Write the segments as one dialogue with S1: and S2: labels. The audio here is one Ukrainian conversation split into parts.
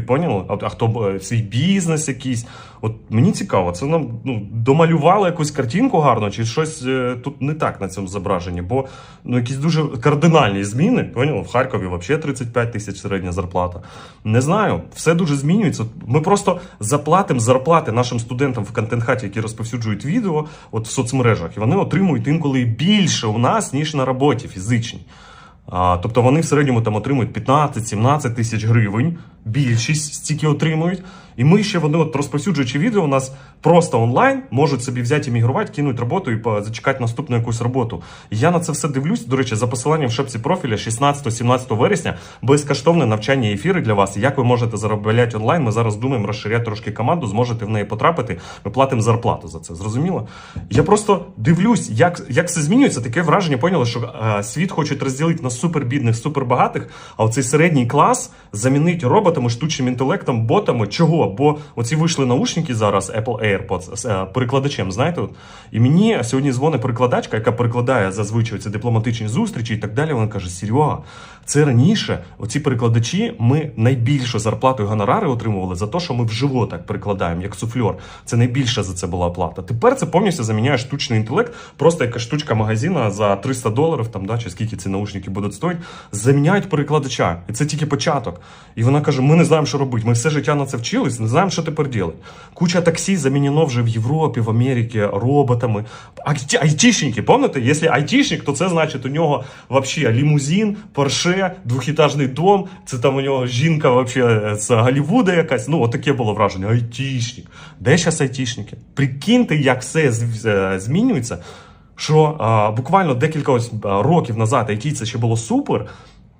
S1: поняли? А, а хто е, свій бізнес якийсь. От мені цікаво, це нам ну, домалювали якусь картинку гарно, чи щось е, тут не так на цьому зображенні, бо ну, якісь дуже кардинальні зміни. Поняли? В Харкові взагалі 35 тисяч середня зарплата. Не знаю, все дуже змінюється. Ми просто заплатимо зарплати нашим студентам в контент-хаті, які розповсюджують відео от в соцмережах, і вони отримують інколи більше у нас, ніж на роботі фізичній. Тобто вони в середньому там отримують 15-17 тисяч гривень, більшість стільки отримують. І ми ще вони, от розповсюджуючи відео, у нас просто онлайн можуть собі взяти іммігрувати, кинуть роботу і зачекати наступну якусь роботу. Я на це все дивлюсь. До речі, за посиланням в шапці профіля 16-17 вересня безкоштовне навчання і ефіри для вас. Як ви можете заробляти онлайн? Ми зараз думаємо розширяти трошки команду, зможете в неї потрапити. Ми платимо зарплату за це. Зрозуміло? Я просто дивлюсь, як, як все змінюється. Таке враження поняли, що е, світ хочуть розділити на супербідних, супербагатих, а оцей середній клас замінить роботами, штучним інтелектом, ботами. Чого? Бо оці вийшли наушники зараз, Apple AirPods, з е, перекладачем, знаєте? І мені сьогодні дзвонить перекладачка, яка перекладає зазвичай ці дипломатичні зустрічі і так далі. Вона каже: Серега, це раніше оці перекладачі ми найбільшу зарплату і гонорари отримували за те, що ми вживо так перекладаємо, як суфльор. Це найбільша за це була оплата. Тепер це повністю заміняє штучний інтелект, просто якась штучка магазина за 300 доларів, там, да, чи скільки ці наушники будуть стоїти, заміняють перекладача. І це тільки початок. І вона каже: ми не знаємо, що робити. Ми все життя на це вчились, не знаємо, що тепер робити. Куча таксі замінено вже в Європі, в Америці роботами. Айті- Айтішники, пам'ятаєте? Якщо айтішник, то це значить у нього вообще лімузин, Порше, двохітажний дом. Це там у нього жінка вообще з Голлівуда якась. Ну, отаке було враження. Айтішник. Де зараз айтішники? Прикиньте, як все змінюється. Що а, буквально декілька ось років назад IT це ще було супер,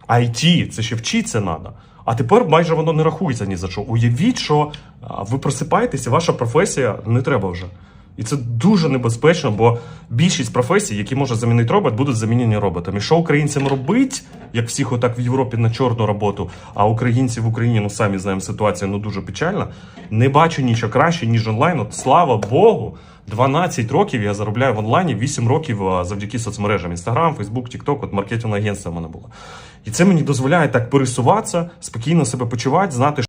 S1: IT це ще вчитися треба. А тепер майже воно не рахується ні за що. Уявіть, що ви просипаєтеся, ваша професія не треба вже. І це дуже небезпечно, бо більшість професій, які може замінити робот, будуть замінені роботами. Що українцям робить, як всіх отак в Європі на чорну роботу, а українці в Україні, ну самі знаємо, ситуація ну дуже печальна. Не бачу нічого краще, ніж онлайн. От слава Богу, 12 років я заробляю в онлайні, 8 років завдяки соцмережам. Інстаграм, Фейсбук, Тікток, от маркетинг агентство в мене було. І це мені дозволяє так пересуватися, спокійно себе почувати, знати,